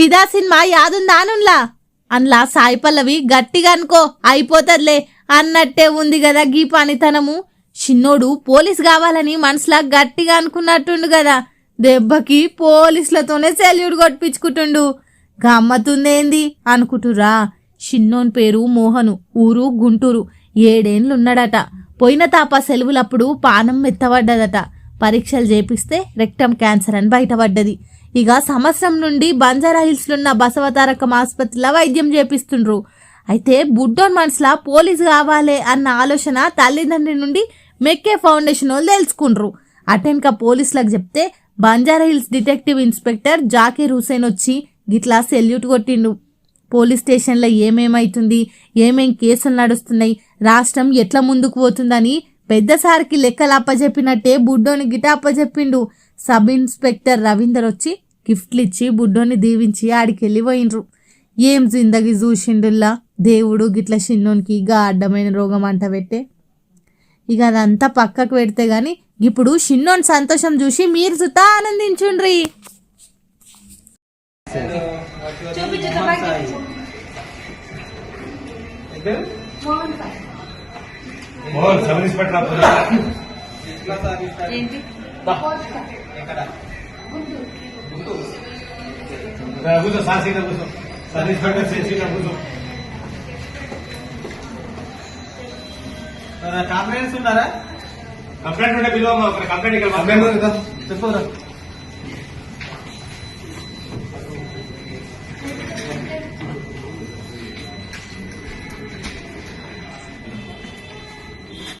ఫిదా సినిమా యాదుందానులా అన్లా సాయి పల్లవి గట్టిగా అనుకో అయిపోతుందిలే అన్నట్టే ఉంది కదా గీ పనితనము. చిన్నోడు పోలీస్ కావాలని మనసులా గట్టిగా అనుకున్నట్టుండు కదా దెబ్బకి పోలీసులతోనే సెల్యూట్ కొట్టించుకుంటుండు గమ్మతుందేంది? అనుకుంటురా చిన్నోన్ పేరు మోహను ఊరు గుంటూరు. ఏడేండ్లున్నాడట. పోయిన తాప సెలవులప్పుడు పానం మెత్తబడ్డదట. పరీక్షలు చేపిస్తే రెక్టమ్ క్యాన్సర్ అని బయటపడ్డది. ఇక సంవత్సరం నుండి బంజారా హిల్స్లున్న బసవతారకం ఆసుపత్రిలో వైద్యం చేపిస్తుండ్రు. అయితే బుడ్డోన్ మనసులా పోలీస్ కావాలి అన్న ఆలోచన తల్లిదండ్రి నుండి మెక్కే ఫౌండేషన్ వాళ్ళు తెలుసుకుండ్రు. అటెన్క పోలీసులకు చెప్తే Banjara hills detective inspector Zakir Hussain వచ్చి గిట్లా సెల్యూట్ కొట్టిండు. పోలీస్ స్టేషన్లో ఏమేమైతుంది ఏమేం కేసులు నడుస్తున్నాయి రాష్ట్రం ఎట్లా ముందుకు పోతుందని పెద్దసారికి లెక్కలు అప్పచెప్పినట్టే బుడ్డోని గిట అప్పచెప్పిండు సబ్ ఇన్స్పెక్టర్ రవీందర్ వచ్చి గిఫ్ట్లు ఇచ్చి బుడ్డోని దీవించి ఆడికెళ్ళి పోయిండ్రు ఏం జిందగి చూసిండుల్లా దేవుడు గిట్ల చిన్నోనికి గా అడ్డమైన రోగం అంట పెట్టే. ఇక అదంతా పక్కకు పెడితే గాని ఇప్పుడు చిన్నోని సంతోషం చూసి మీరు సుతా ఆనందించుండ్రి. మోహన్ సబ్ ఇన్స్పెక్టర్ ఆఫ్ దా. కూర్చో సార్ సీట్ కూర్చో. సబ్ ఇన్స్పెక్టర్ సీట్ సీట్ కూర్చో. కంప్లైంట్స్ ఉన్నారా? కంప్లైంట్ ఉంటే పిలువ కంప్లైంట్ ఇక్కడ చెప్పరా